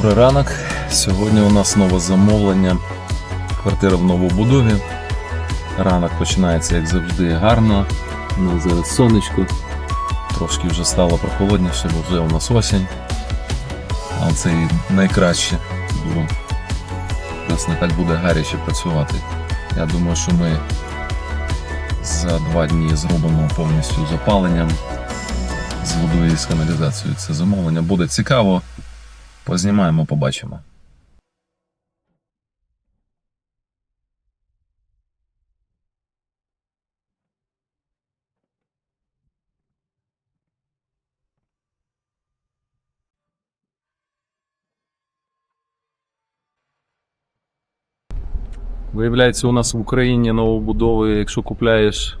Добрий ранок. Сьогодні у нас нове замовлення. Квартира в новобудові. Ранок починається, як завжди, гарно. У нас зараз сонечко. Трошки вже стало прохолодніше, бо вже у нас осінь. А це і найкраще. Бо якраз не так буде гаряче працювати. Я думаю, що ми за два дні зробимо повністю з опаленням, з водою і з каналізацією. Це замовлення буде цікаво. Познімаємо, побачимо. Виявляється, у нас в Україні новобудови, якщо купляєш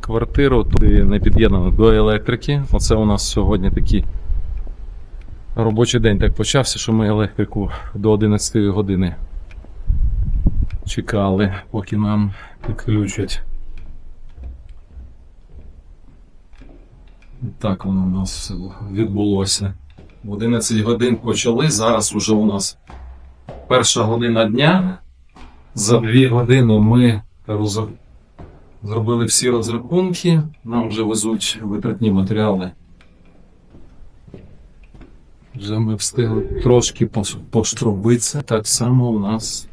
квартиру, то не під'єднаний до електрики. Оце у нас сьогодні такий робочий день так почався, що ми електрику до 11 години чекали, поки нам підключать. Так воно у нас відбулося. В 11 годин почали, зараз уже у нас перша година дня. За дві години ми зробили всі розрахунки, нам вже везуть витратні матеріали. Вже ми встигли трошки поштробитися. Так само у нас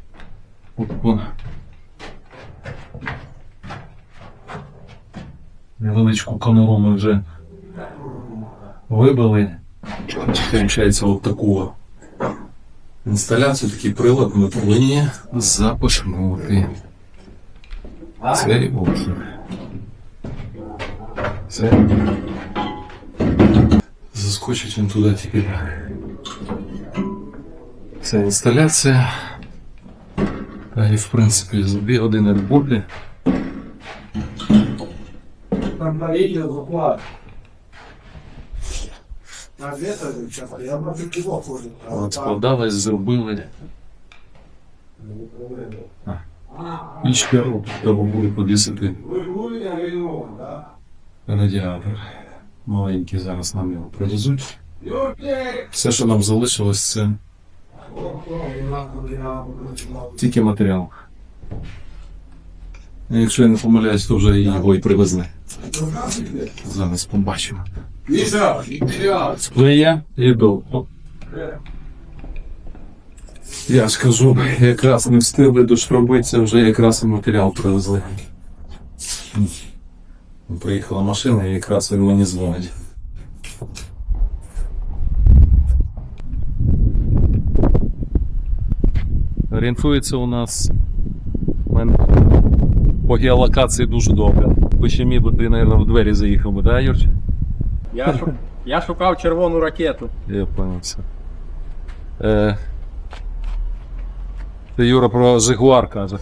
невеличку камеру ми вже вибили. Виходить, от таку інсталяцію, такий прилад ми повинні запашнути. Цей отвір. Це заскочить він туди тільки. Це інсталяція. Та і в принципі за дві години. Там на. На кивок ходит. От складались, зробили. Ще треба буде повісити радіатор. Маленький зараз нам його привезуть. Все, що нам залишилось, це тільки матеріал. Якщо я не помиляюсь, то вже його і привезли. Зараз побачимо. Сплеє і довго. Я ж кажу, якраз не встигли дошробитися, вже якраз і матеріал привезли. Приїхала машина і якраз він мені дзвонить. Орієнтується у нас по геолокації дуже добре. Ви ще міг би ти, мабуть, в двері заїхав би, да, Юрч? Я, шу... я шукав червону ракету. Я понял все. Е, це Юра про Жигуар каже.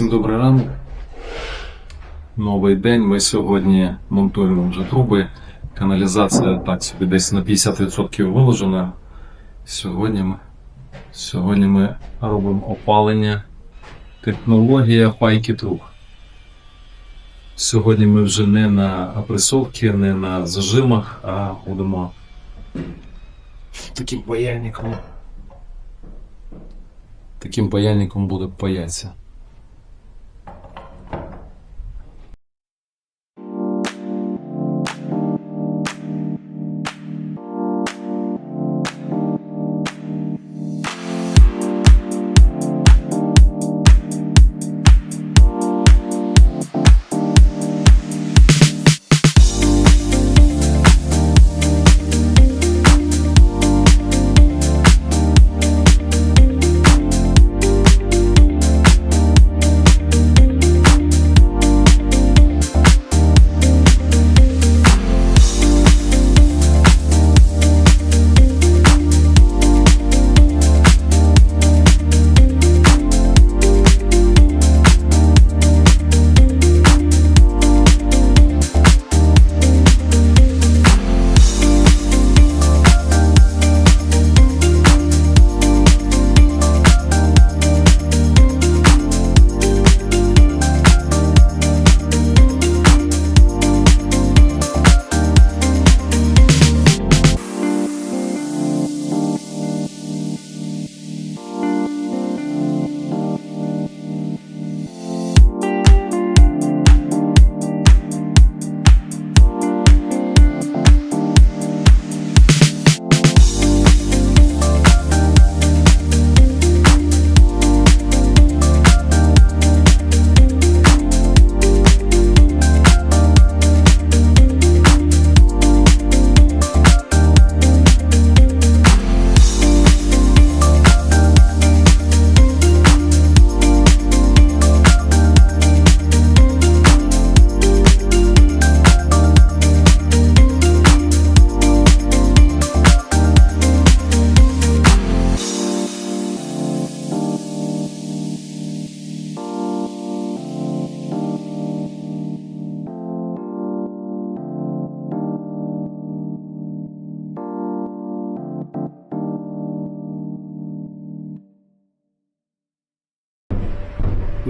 Всім добрий ранок. Новий день. Ми сьогодні монтуємо вже труби. Каналізація так собі десь на 50% виложена. Сьогодні ми, сьогодні ми робимо опалення. Технологія пайки труб. Сьогодні ми вже не на опресовці, не на зажимах, а будемо таким паяльником. Таким паяльником буде паятися.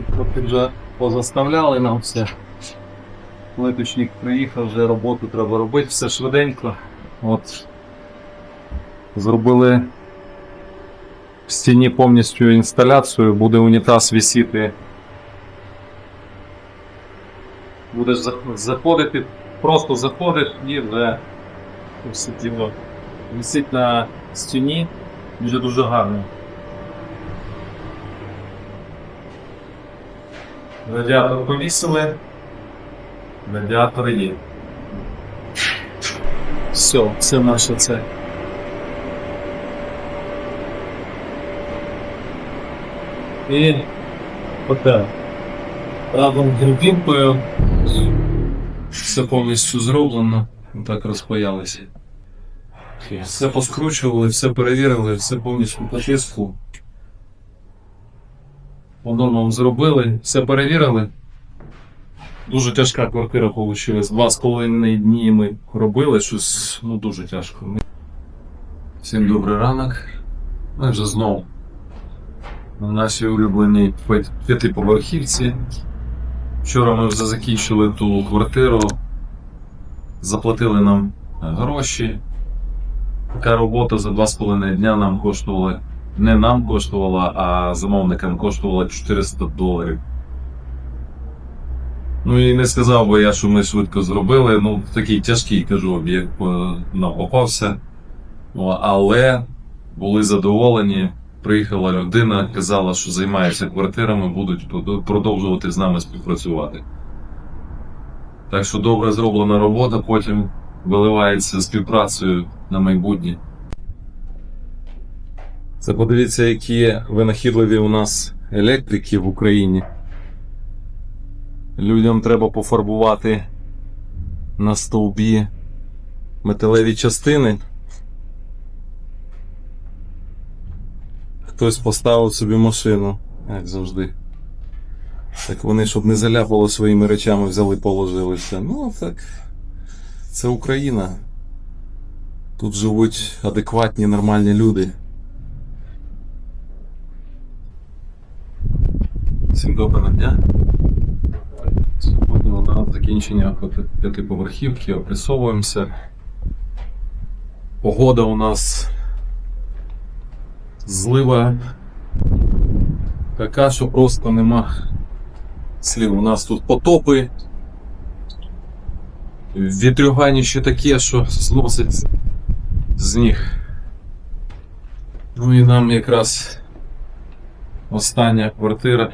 Тут трохи вже позаставляли нам все. Плиточник приїхав, вже роботу треба робити, все швиденько. От. Зробили в стіні повністю інсталяцію, буде унітаз висіти. Будеш заходити, просто заходиш і вже все тіло висить на стіні. Дуже дуже гарно. Радіатор повісили. Радіатор є. Все, це наше це. І отак. Разом з грудинкою все повністю зроблено. Так розпаялися. Все поскручували, все перевірили, все повністю по тиску. По нормам зробили, все перевірили. Дуже тяжка квартира вийшла. Два з половиною дні ми робили щось ну, дуже тяжко. Всім добрий ранок. Ми вже знову на нашій улюбленій п'ятиповерхівці. Вчора ми вже закінчили ту квартиру, заплатили нам гроші. Така робота за 2,5 дня нам коштувала. Не нам коштувала, а замовникам коштувала 400 доларів. Ну і не сказав би я, що ми швидко зробили. Ну, такий тяжкий, кажу, об'єкт нам попався. Але були задоволені. Приїхала людина, казала, що займається квартирами, будуть продовжувати з нами співпрацювати. Так що добре зроблена робота, потім виливається співпрацею на майбутнє. Це подивіться, які винахідливі у нас електрики в Україні. Людям треба пофарбувати на стовбі металеві частини. Хтось поставив собі машину, як завжди. Так вони, щоб не заляпало своїми речами, взяли, положили все. Ну, так. Це Україна. Тут живуть адекватні, нормальні люди. Всім доброго дня. Сьогодні у нас закінчення п'ятиповерхівки, опресовуємося. Погода у нас злива така, що просто нема слів. У нас тут потопи. Вітрюгані ще таке, що зносить з них. Ну і нам якраз остання квартира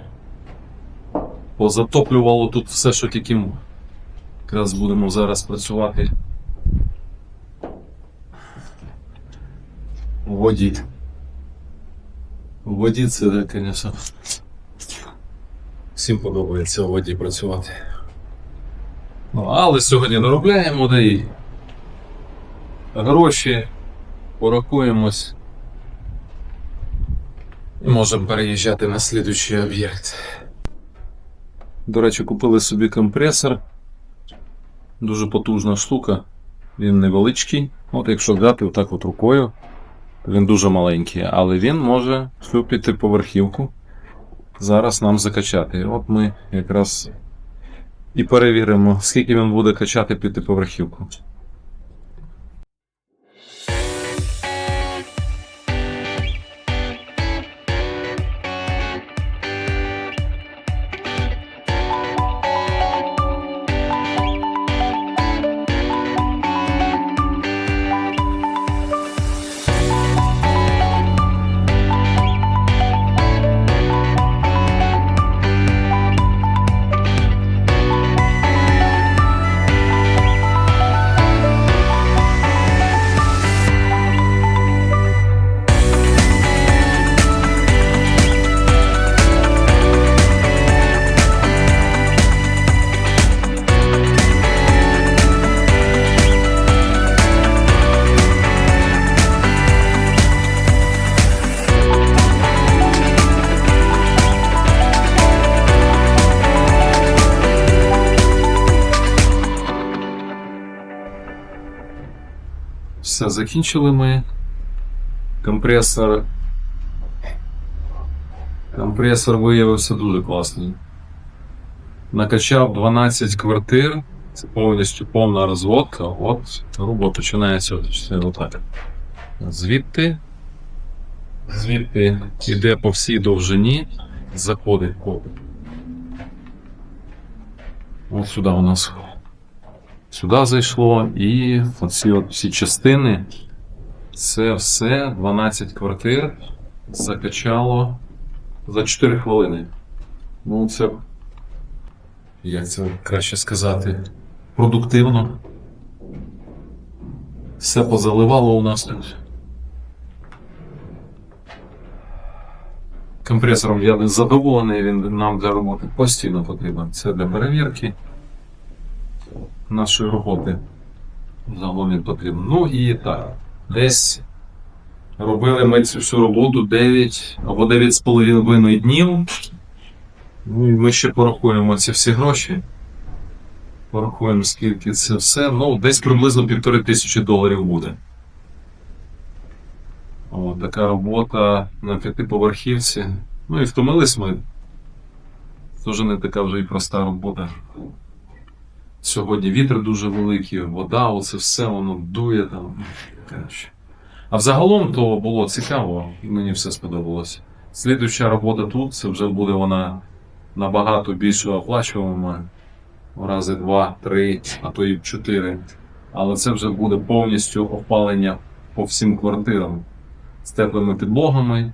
позатоплювало тут все, що тільки м- якраз будемо зараз працювати у воді. У воді це, звісно. Всім подобається у воді працювати. Ну, але сьогодні доробляємо, да і гроші, порахуємось. І можемо переїжджати на слідуючий об'єкт. До речі, купили собі компресор. Дуже потужна штука. Він невеличкий. От якщо взяти отак от рукою, він дуже маленький, але він може всю п'ятиповерхівку зараз нам закачати. От ми якраз і перевіримо, скільки він буде качати п'ятиповерхівку. Все, закінчили ми. Компресор Компресор виявився дуже класний. Накачав 12 квартир, це повністю повна розводка. От грубо починається отак. Звідти, звідти йде по всій довжині, заходить по. От сюди у нас. Сюди зайшло, і оці от всі частини. Це все 12 квартир закачало за 4 хвилини. Ну, це. Як це краще сказати? Продуктивно. Все позаливало у нас тут. Компресором я не задоволений, він нам для роботи постійно потрібен. Це для перевірки нашої роботи. Загалом він потрібен. Ну і так. Десь робили ми цю всю роботу 9 або 9,5 днів. Ну і ми ще порахуємо ці всі гроші. Порахуємо, скільки це все. Ну, десь приблизно півтори тисячі доларів буде. О, така робота на п'ятиповерхівці. Ну і втомились ми. Це вже не така вже і проста робота. Сьогодні вітер дуже великий, вода, оце все воно дує там. Коротше. А взагалом то було цікаво, і мені все сподобалося. Слідуюча робота тут, це вже буде вона набагато більше оплачувана. В рази два, три, а то і чотири. Але це вже буде повністю опалення по всім квартирам з теплими підлогами,